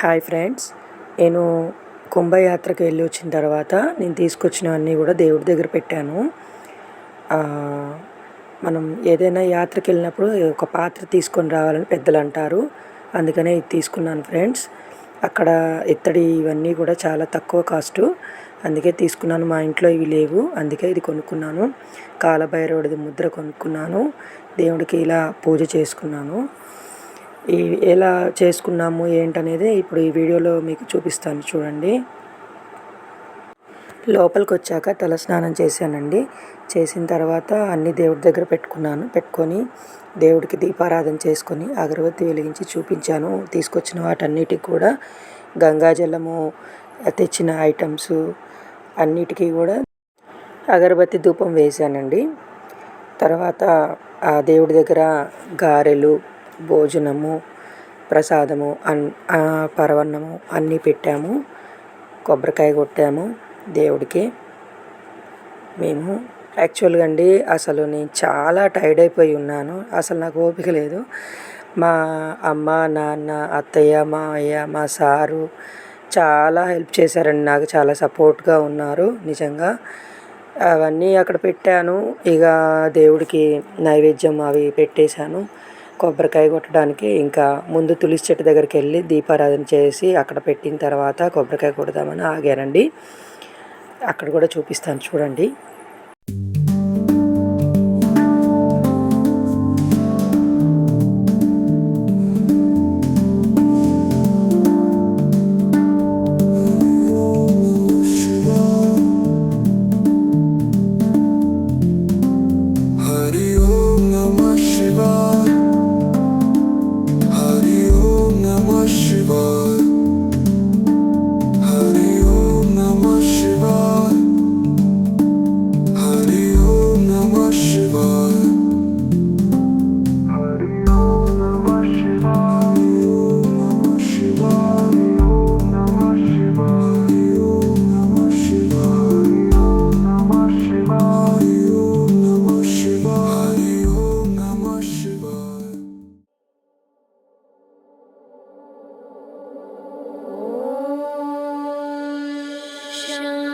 Hi friends. నేను కుంభయాత్రకు వెళ్ళి వచ్చిన తర్వాత నేను తీసుకొచ్చినవన్నీ కూడా దేవుడి దగ్గర పెట్టాను. మనం ఏదైనా యాత్రకు వెళ్ళినప్పుడు ఒక పాత్ర తీసుకొని రావాలని పెద్దలు అంటారు. అందుకనే ఇది తీసుకున్నాను ఫ్రెండ్స్. అక్కడ ఇత్తడి ఇవన్నీ కూడా చాలా తక్కువ కాస్టు. అందుకే తీసుకున్నాను. మా ఇంట్లో ఇవి లేవు. అందుకే ఇది కొనుక్కున్నాను. కాలభైరవుడిది ముద్ర కొనుక్కున్నాను. దేవుడికి ఇలా పూజ చేసుకున్నాను. ఈ ఎలా చేసుకున్నాము ఏంటనేది ఇప్పుడు ఈ వీడియోలో మీకు చూపిస్తాను చూడండి. లోపలికి వచ్చాక తలస్నానం చేశానండి. చేసిన తర్వాత అన్ని దేవుడి దగ్గర పెట్టుకున్నాను. పెట్టుకొని దేవుడికి దీపారాధన చేసుకొని అగరబత్తి వెలిగించి చూపించాను. తీసుకొచ్చిన వాటన్నిటికి కూడా గంగాజలము తెచ్చిన ఐటమ్స్ అన్నిటికీ కూడా అగరబత్తి ధూపం వేశానండి. తర్వాత ఆ దేవుడి దగ్గర గారెలు భోజనము ప్రసాదము అన్ పరవన్నము అన్నీ పెట్టాము. కొబ్బరికాయ కొట్టాము దేవుడికి. మేము యాక్చువల్గా అండి అసలు నేను చాలా టైర్డ్ అయిపోయి ఉన్నాను. అసలు నాకు ఓపిక లేదు. మా అమ్మ నాన్న అత్తయ్య మావయ్య మా సారు చాలా హెల్ప్ చేశారండి. నాకు చాలా సపోర్ట్గా ఉన్నారు నిజంగా. అవన్నీ అక్కడ పెట్టాను. ఇక దేవుడికి నైవేద్యం అవి పెట్టేశాను. కొబ్బరికాయ కొట్టడానికి ఇంకా ముందు తులసి చెట్టు దగ్గరికి వెళ్ళి దీపారాధన చేసి అక్కడ పెట్టిన తర్వాత కొబ్బరికాయ కొడదామని ఆగానండి. అక్కడ కూడా చూపిస్తాను చూడండి. 生